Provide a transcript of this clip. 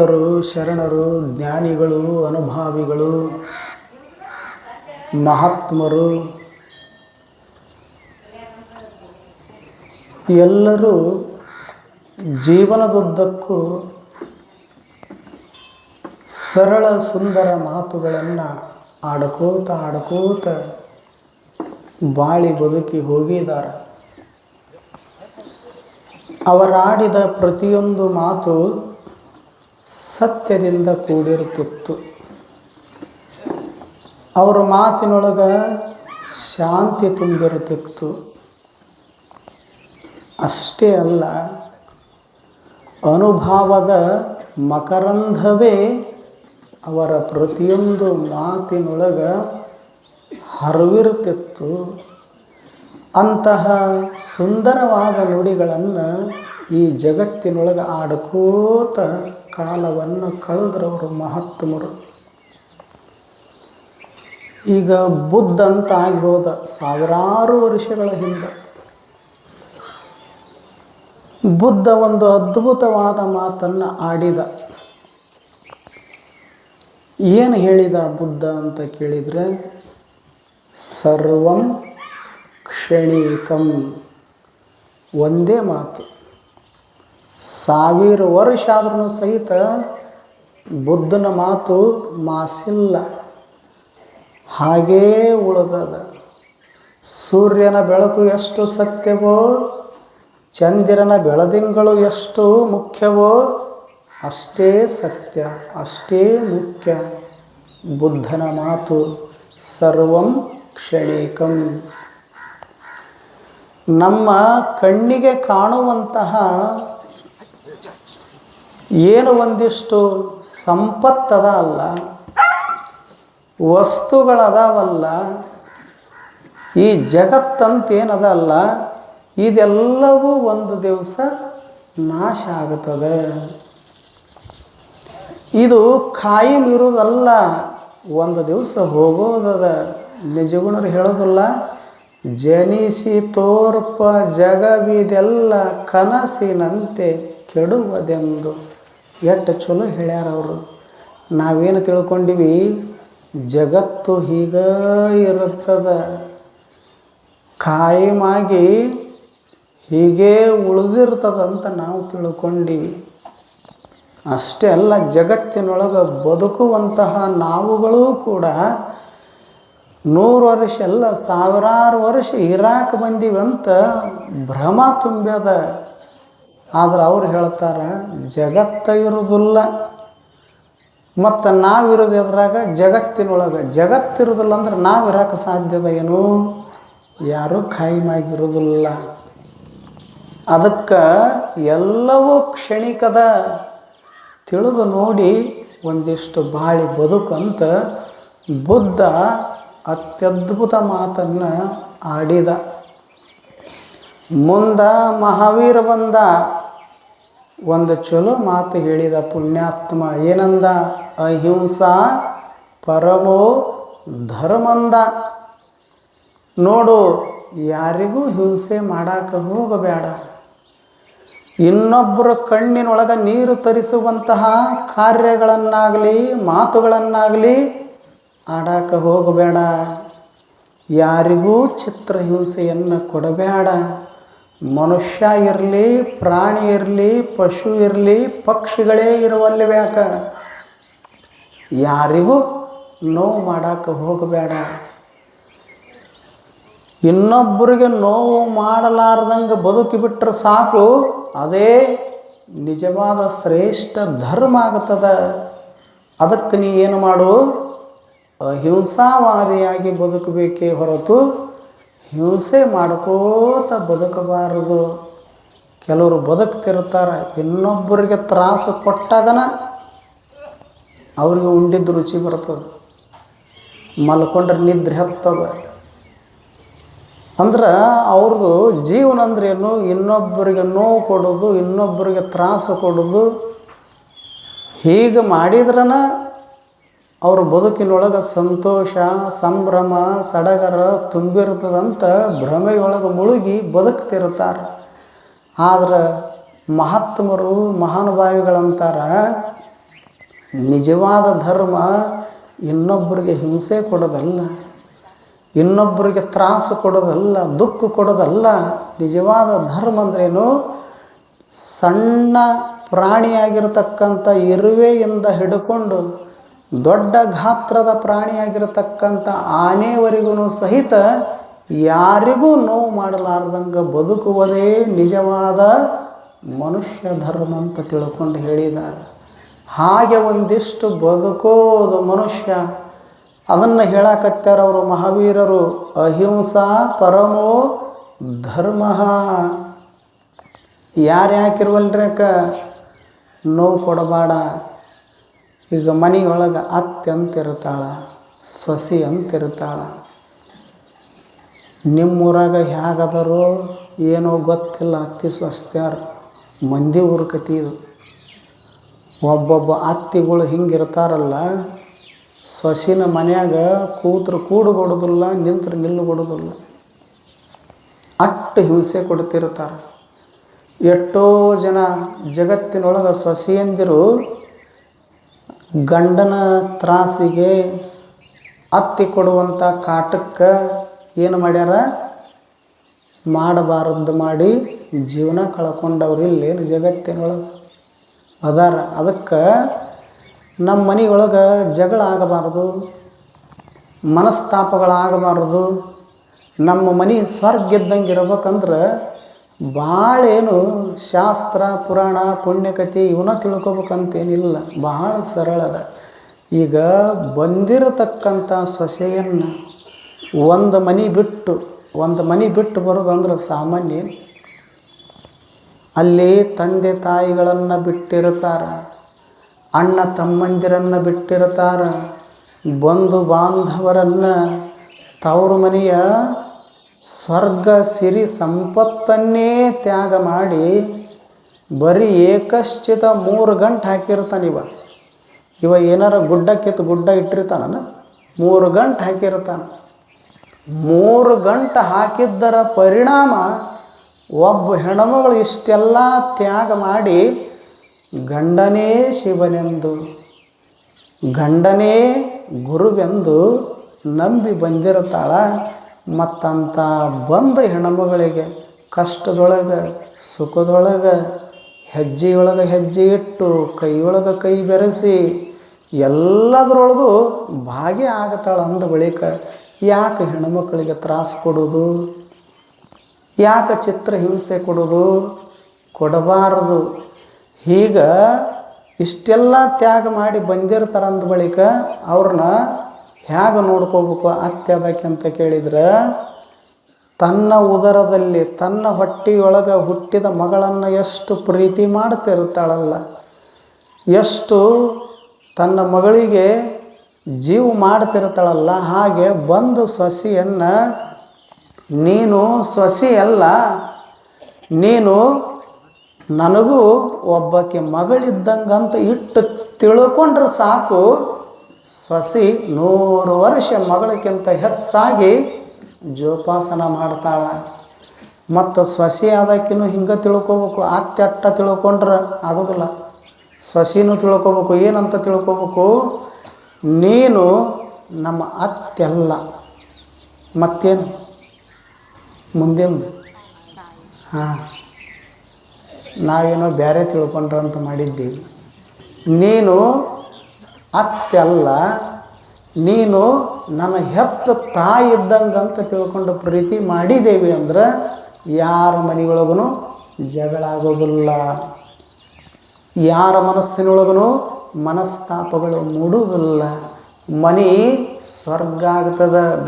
ಅವರು ಶರಣರು, ಜ್ಞಾನಿಗಳು, ಅನುಭಾವಿಗಳು, ಮಹಾತ್ಮರು, ಎಲ್ಲರೂ ಜೀವನದುದ್ದಕ್ಕೂ ಸರಳ ಸುಂದರ ಮಾತುಗಳನ್ನು ಆಡ್ಕೋತ ಆಡ್ಕೋತ ಬಾಳಿ ಬದುಕಿ ಹೋಗಿದ್ದಾರೆ ಅವರಾಡಿದ ಪ್ರತಿಯೊಂದು ಮಾತು ಸತ್ಯದಿಂದ ಕೂಡಿರುತ್ತಿತ್ತು ಅವರ ಮಾತಿನೊಳಗೆ ಶಾಂತಿ ತುಂಬಿರುತ್ತಿತ್ತು ಅಷ್ಟೇ ಅಲ್ಲ, ಅನುಭಾವದ ಮಕರಂಧವೇ ಅವರ ಪ್ರತಿಯೊಂದು ಮಾತಿನೊಳಗೆ ಹರಿವಿರುತ್ತಿತ್ತು. ಅಂತಹ ಸುಂದರವಾದ ನುಡಿಗಳನ್ನು ಈ ಜಗತ್ತಿನೊಳಗೆ ಆಡ್ಕೋತ ಕಾಲವನ್ನು ಕಳೆದ್ರವರು ಮಹಾತ್ಮರು. ಈಗ ಬುದ್ಧ ಅಂತ ಆಗಿ ಹೋದ ಸಾವಿರಾರು ವರ್ಷಗಳ ಹಿಂದೆ. ಬುದ್ಧ ಒಂದು ಅದ್ಭುತವಾದ ಮಾತನ್ನು ಆಡಿದ. ಏನು ಹೇಳಿದ ಬುದ್ಧ ಅಂತ ಕೇಳಿದರೆ, ಸರ್ವಂ ಕ್ಷಣಿಕಂ. ಒಂದೇ ಮಾತು. ಸಾವಿರ ವರ್ಷ ಆದ್ರೂ ಸಹಿತ ಬುದ್ಧನ ಮಾತು ಮಾಸಿಲ್ಲ. ಹಾಗೇ ಉಳಿದದ. ಸೂರ್ಯನ ಬೆಳಕು ಎಷ್ಟು ಸತ್ಯವೋ, ಚಂದಿರನ ಬೆಳದಿಂಗಳು ಎಷ್ಟು ಮುಖ್ಯವೋ, ಅಷ್ಟೇ ಸತ್ಯ, ಅಷ್ಟೇ ಮುಖ್ಯ. ಬುದ್ಧನ ಮಾತು ಸರ್ವಂ ಕ್ಷಣಿಕಂ. ನಮ್ಮ ಕಣ್ಣಿಗೆ ಕಾಣುವಂತಹ ಏನು ಒಂದಿಷ್ಟು ಸಂಪತ್ತದ ಅಲ್ಲ, ವಸ್ತುಗಳದಾವಲ್ಲ, ಈ ಜಗತ್ತಂತೇನದ ಅಲ್ಲ ಇದೆಲ್ಲವೂ ಒಂದು ದಿವಸ ನಾಶ ಆಗುತ್ತದೆ ಇದು ಖಾಯಂ ಇರುವುದಲ್ಲ ಒಂದು ದಿವಸ ಹೋಗೋದದ. ನಿಜಗುಣರು ಹೇಳೋದಲ್ಲ, ಜನಿಸಿ ತೋರ್ಪ ಜಗವಿದೆಲ್ಲ ಕನಸಿನಂತೆ ಕೆಡುವುದೆಂದು. ಎಷ್ಟು ಚಲೋ ಹೇಳ್ಯಾರ ಅವರು. ನಾವೇನು ತಿಳ್ಕೊಂಡಿವಿ? ಜಗತ್ತು ಹೀಗ ಇರುತ್ತದ. ಕಾಯಮಾಗಿ ಹೀಗೇ ಉಳಿದಿರ್ತದಂತ ನಾವು ತಿಳ್ಕೊಂಡಿವಿ. ಅಷ್ಟೇ ಅಲ್ಲ, ಜಗತ್ತಿನೊಳಗೆ ಬದುಕುವಂತಹ ನಾವುಗಳು ಕೂಡ ನೂರು ವರ್ಷ ಎಲ್ಲ ಸಾವಿರಾರು ವರ್ಷ ಇರಾಕ್ ಬಂದೀವಂತ ಭ್ರಮ ತುಂಬ್ಯದ ಆದ್ರೆ ಅವ್ರು ಹೇಳ್ತಾರೆ ಜಗತ್ತ ಇರೋದಿಲ್ಲ ಮತ್ತು ನಾವಿರೋದು ಎದ್ರಾಗ ಜಗತ್ತಿನೊಳಗೆ ಜಗತ್ತಿರುವುದಿಲ್ಲ ಅಂದ್ರೆ ನಾವು ಸಾಧ್ಯದ ಏನು? ಯಾರೂ ಖಾಯಿಮಾಗಿರೋದಿಲ್ಲ. ಅದಕ್ಕೆ ಎಲ್ಲವೂ ಕ್ಷಣಿಕದ ತಿಳಿದು ನೋಡಿ ಒಂದಿಷ್ಟು ಬಾಳಿ ಬದುಕಂತ ಬುದ್ಧ ಅತ್ಯದ್ಭುತ ಮಾತನ್ನು ಆಡಿದ. ಮುಂದ ಮಹಾವೀರ ಬಂದ. ಒಂದು ಚಲೋ ಮಾತು ಹೇಳಿದ ಪುಣ್ಯಾತ್ಮ ಏನಂದ? ಅಹಿಂಸಾ ಪರಮೋ ಧರ್ಮಂದ. ನೋಡು, ಯಾರಿಗೂ ಹಿಂಸೆ ಮಾಡಾಕ ಹೋಗಬೇಡ. ಇನ್ನೊಬ್ಬರ ಕಣ್ಣಿನೊಳಗೆ ನೀರು ತರಿಸುವಂತಹ ಕಾರ್ಯಗಳನ್ನಾಗಲಿ, ಮಾತುಗಳನ್ನಾಗಲಿ ಆಡಾಕ ಹೋಗಬೇಡ. ಯಾರಿಗೂ ಚಿತ್ರಹಿಂಸೆಯನ್ನು ಕೊಡಬೇಡ. ಮನುಷ್ಯ ಇರಲಿ, ಪ್ರಾಣಿ ಇರಲಿ, ಪಶು ಇರಲಿ, ಪಕ್ಷಿಗಳೇ ಇರುವಲ್ಲಿ ಬೇಕ. ಯಾರಿಗೂ ನೋವು ಮಾಡೋಕ್ಕೆ ಹೋಗಬೇಡ. ಇನ್ನೊಬ್ಬರಿಗೆ ನೋವು ಮಾಡಲಾರ್ದಂಗೆ ಬದುಕಿಬಿಟ್ರೆ ಸಾಕು, ಅದೇ ನಿಜವಾದ ಶ್ರೇಷ್ಠ ಧರ್ಮ ಆಗ್ತದ ಅದಕ್ಕೆ ನೀ ಏನು ಮಾಡು? ಅಹಿಂಸಾವಾದಿಯಾಗಿ ಬದುಕಬೇಕೇ ಹೊರತು ಹಿಂಸೆ ಮಾಡ್ಕೋತ ಬದುಕಬಾರದು. ಕೆಲವರು ಬದುಕ್ತಿರ್ತಾರೆ, ಇನ್ನೊಬ್ಬರಿಗೆ ತ್ರಾಸು ಕೊಟ್ಟಾಗನ ಅವ್ರಿಗೆ ಉಂಡಿದ್ದ ರುಚಿ ಬರ್ತದೆ. ಮಲ್ಕೊಂಡ್ರೆ ನಿದ್ರೆ ಹತ್ತದ ಅಂದ್ರೆ ಅವ್ರದ್ದು ಜೀವನ ಅಂದ್ರೇನು ಇನ್ನೊಬ್ಬರಿಗೆ ನೋವು ಕೊಡೋದು, ಇನ್ನೊಬ್ಬರಿಗೆ ತ್ರಾಸು ಕೊಡೋದು. ಹೀಗೆ ಮಾಡಿದ್ರನ ಅವ್ರ ಬದುಕಿನೊಳಗೆ ಸಂತೋಷ, ಸಂಭ್ರಮ, ಸಡಗರ ತುಂಬಿರ್ತದಂತ ಭ್ರಮೆಯೊಳಗೆ ಮುಳುಗಿ ಬದುಕ್ತಿರ್ತಾರೆ ಆದ್ರೆ ಮಹಾತ್ಮರು, ಮಹಾನುಭಾವಿಗಳಂತಾರ, ನಿಜವಾದ ಧರ್ಮ ಇನ್ನೊಬ್ಬರಿಗೆ ಹಿಂಸೆ ಕೊಡೋದಲ್ಲ ಇನ್ನೊಬ್ಬರಿಗೆ ತ್ರಾಸು ಕೊಡೋದಲ್ಲ, ದುಃಖ ಕೊಡೋದಲ್ಲ, ನಿಜವಾದ ಧರ್ಮ ಅಂದ್ರೇನು? ಸಣ್ಣ ಪ್ರಾಣಿಯಾಗಿರತಕ್ಕಂಥ ಇರುವೆಯಿಂದ ಹಿಡ್ಕೊಂಡು ದೊಡ್ಡ ಗಾತ್ರದ ಪ್ರಾಣಿಯಾಗಿರತಕ್ಕಂಥ ಆನೆವರೆಗೂ ಸಹಿತ ಯಾರಿಗೂ ನೋವು ಮಾಡಲಾರ್ದಂಗೆ ಬದುಕುವುದೇ ನಿಜವಾದ ಮನುಷ್ಯ ಧರ್ಮ ಅಂತ ತಿಳ್ಕೊಂಡು ಹೇಳಿದ್ದಾರೆ. ಹಾಗೆ ಒಂದಿಷ್ಟು ಬದುಕೋದು ಮನುಷ್ಯ, ಅದನ್ನು ಹೇಳಕತ್ಯಾರ ಅವರು ಮಹಾವೀರರು, ಅಹಿಂಸಾ ಪರಮೋ ಧರ್ಮ. ಯಾರು ಯಾಕಿರುವಲ್ರಕ ನೋವು ಕೊಡಬೇಡ? ಈಗ ಮನೆಯೊಳಗೆ ಅತ್ತೆ ಅಂತಿರ್ತಾಳ ಸೊಸಿ ಅಂತಿರ್ತಾಳ ನಿಮ್ಮೂರಾಗ ಹೇಗದಾರೋ ಏನೋ ಗೊತ್ತಿಲ್ಲ ಅತ್ತಿ ಸ್ವಸ್ತ್ಯಾರು ಮಂದಿ ಊರ ಕತಿ ಇದು. ಒಬ್ಬೊಬ್ಬ ಅತ್ತಿಗಳು ಹಿಂಗಿರ್ತಾರಲ್ಲ, ಸೊಸಿನ ಮನ್ಯಾಗ ಕೂತ್ರ ಕೂಡು ಕೊಡೋದಿಲ್ಲ ನಿಂತ್ರ ನಿಲ್ಲು ಕೊಡೋದಿಲ್ಲ ಅಟ್ಟು ಹಿಂಸೆ ಕೊಡ್ತಿರ್ತಾರೆ. ಎಷ್ಟೋ ಜನ ಜಗತ್ತಿನೊಳಗೆ ಸೊಸೆಯಂದಿರು ಗಂಡನ ತ್ರಾಸಿಗೆ ಅತ್ತಿ ಕೊಡುವಂಥ ಕಾಟಕ್ಕೆ ಏನು ಮಾಡ್ಯಾರ? ಮಾಡಬಾರದು ಮಾಡಿ ಜೀವನ ಕಳ್ಕೊಂಡವ್ರು ಇಲ್ಲೇನು ಜಗತ್ತಿನೊಳಗೆ ಅದಾರ. ಅದಕ್ಕೆ ನಮ್ಮ ಮನೆಯೊಳಗೆ ಜಗಳ ಆಗಬಾರ್ದು, ಮನಸ್ತಾಪಗಳಾಗಬಾರ್ದು. ನಮ್ಮ ಮನೆ ಸ್ವರ್ಗ ಇದ್ದಂಗೆ ಇರ್ಬೇಕಂದ್ರೆ ಭಾಳ ಏನು ಶಾಸ್ತ್ರ, ಪುರಾಣ, ಪುಣ್ಯಕಥೆ ಇವನ್ನ ತಿಳ್ಕೊಬೇಕಂತೇನಿಲ್ಲ. ಭಾಳ ಸರಳದ ಈಗ ಬಂದಿರತಕ್ಕಂಥ ಸೊಸೆಯನ್ನು ಒಂದು ಮನೆ ಬಿಟ್ಟು, ಒಂದು ಮನೆ ಬಿಟ್ಟು ಬರೋದಂದ್ರೆ ಸಾಮಾನ್ಯ ಅಲ್ಲಿ ತಂದೆ ತಾಯಿಗಳನ್ನು ಬಿಟ್ಟಿರ್ತಾರೆ, ಅಣ್ಣ ತಮ್ಮಂದಿರನ್ನು ಬಿಟ್ಟಿರ್ತಾರೆ, ಬಂಧು ಬಾಂಧವರನ್ನು ತವರು ಮನೆಯ ಸ್ವರ್ಗ ಸಿರಿ ಸಂಪತ್ತನ್ನೇ ತ್ಯಾಗ ಮಾಡಿ ಬರೀ ಏಕಶ್ಚಿತ ಮೂರು ಗಂಟೆ ಹಾಕಿರ್ತಾನೆ ಇವ. ಇವ ಏನಾರ ಗುಡ್ಡ ಕಿತ್ತು ಗುಡ್ಡ ಇಟ್ಟಿರ್ತಾನ ಮೂರು ಗಂಟೆ ಹಾಕಿರ್ತಾನೆ. ಮೂರು ಗಂಟೆ ಹಾಕಿದ್ದರ ಪರಿಣಾಮ ಒಬ್ಬ ಹೆಣ್ಮಗಳು ಇಷ್ಟೆಲ್ಲ ತ್ಯಾಗ ಮಾಡಿ ಗಂಡನೇ ಶಿವನೆಂದು, ಗಂಡನೇ ಗುರುವೆಂದು ನಂಬಿ ಬಂದಿರ್ತಾಳ ಮತ್ತಂಥ ಬಂದ ಹೆಣ್ಮಗಳಿಗೆ ಕಷ್ಟದೊಳಗೆ, ಸುಖದೊಳಗೆ, ಹೆಜ್ಜೆಯೊಳಗೆ ಹೆಜ್ಜೆ ಇಟ್ಟು, ಕೈಯೊಳಗೆ ಕೈ ಬೆರೆಸಿ, ಎಲ್ಲದರೊಳಗೂ ಭಾಗಿ ಆಗತ್ತಾಳೆ ಅಂದ ಬಳಿಕ ಯಾಕೆ ಹೆಣ್ಮಕ್ಳಿಗೆ ತ್ರಾಸು ಕೊಡೋದು? ಯಾಕೆ ಚಿತ್ರ ಹಿಂಸೆ ಕೊಡೋದು? ಕೊಡಬಾರದು. ಹೀಗೆ ಇಷ್ಟೆಲ್ಲ ತ್ಯಾಗ ಮಾಡಿ ಬಂದಿರ್ತಾರಂದ ಬಳಿಕ ಅವ್ರನ್ನ ಹೇಗೆ ನೋಡ್ಕೋಬೇಕು ಅತ್ತೆ ಅದಕ್ಕೆ ಅಂತ ಕೇಳಿದ್ರೆ, ತನ್ನ ಉದರದಲ್ಲಿ, ತನ್ನ ಹೊಟ್ಟೆಯೊಳಗೆ ಹುಟ್ಟಿದ ಮಗಳನ್ನು ಎಷ್ಟು ಪ್ರೀತಿ ಮಾಡ್ತಿರ್ತಾಳಲ್ಲ ಎಷ್ಟು ತನ್ನ ಮಗಳಿಗೆ ಜೀವ ಮಾಡ್ತಿರ್ತಾಳಲ್ಲ ಹಾಗೆ ಬಂದು ಸೊಸಿಯನ್ನು, ನೀನು ಸೊಸಿಯಲ್ಲ ನೀನು ನನಗೂ ಒಬ್ಬಕ್ಕೆ ಮಗಳಿದ್ದಂಗಂತ ಇಟ್ಟು ತಿಳ್ಕೊಂಡ್ರೆ ಸಾಕು. ಸೊಸಿ ನೂರು ವರ್ಷ ಮಗಳಕ್ಕಿಂತ ಹೆಚ್ಚಾಗಿ ಜೋಪಾಸನ ಮಾಡ್ತಾಳೆ. ಮತ್ತು ಸೊಸಿ ಆದಕ್ಕಿನ್ನೂ ಹಿಂಗೆ ತಿಳ್ಕೊಬೇಕು ಅತ್ತೆ ಅಟ್ಟ ತಿಳ್ಕೊಂಡ್ರೆ ಆಗೋದಿಲ್ಲ. ಸೊಸಿನೂ ತಿಳ್ಕೊಬೇಕು, ಏನಂತ ತಿಳ್ಕೊಬೇಕು, ನೀನು ನಮ್ಮ ಅತ್ತೆಲ್ಲ. ಮತ್ತೇನು? ಮುಂದೇನು? ಹಾಂ. ನಾವೇನೋ ಬೇರೆ ತಿಳ್ಕೊಂಡ್ರಂತ ಮಾಡಿದ್ದೀವಿ. ನೀನು ಅತ್ತೆಲ್ಲ, ನೀನು ನನ್ನ ಹೆತ್ತ ತಾಯಿ ಅಂತ ತಿಳ್ಕೊಂಡು ಪ್ರೀತಿ ಮಾಡಿದ್ದೇವೆ ಅಂದ್ರೆ ಯಾರ ಮನೆಯೊಳಗೂ ಜಗಳ ಆಗೋದಿಲ್ಲ. ಯಾರ ಮನಸ್ಸಿನೊಳಗೂ ಮನಸ್ತಾಪಗಳು ಮೂಡುವುದಿಲ್ಲ. ಮನೆ ಸ್ವರ್ಗ ಆಗ್ತದ.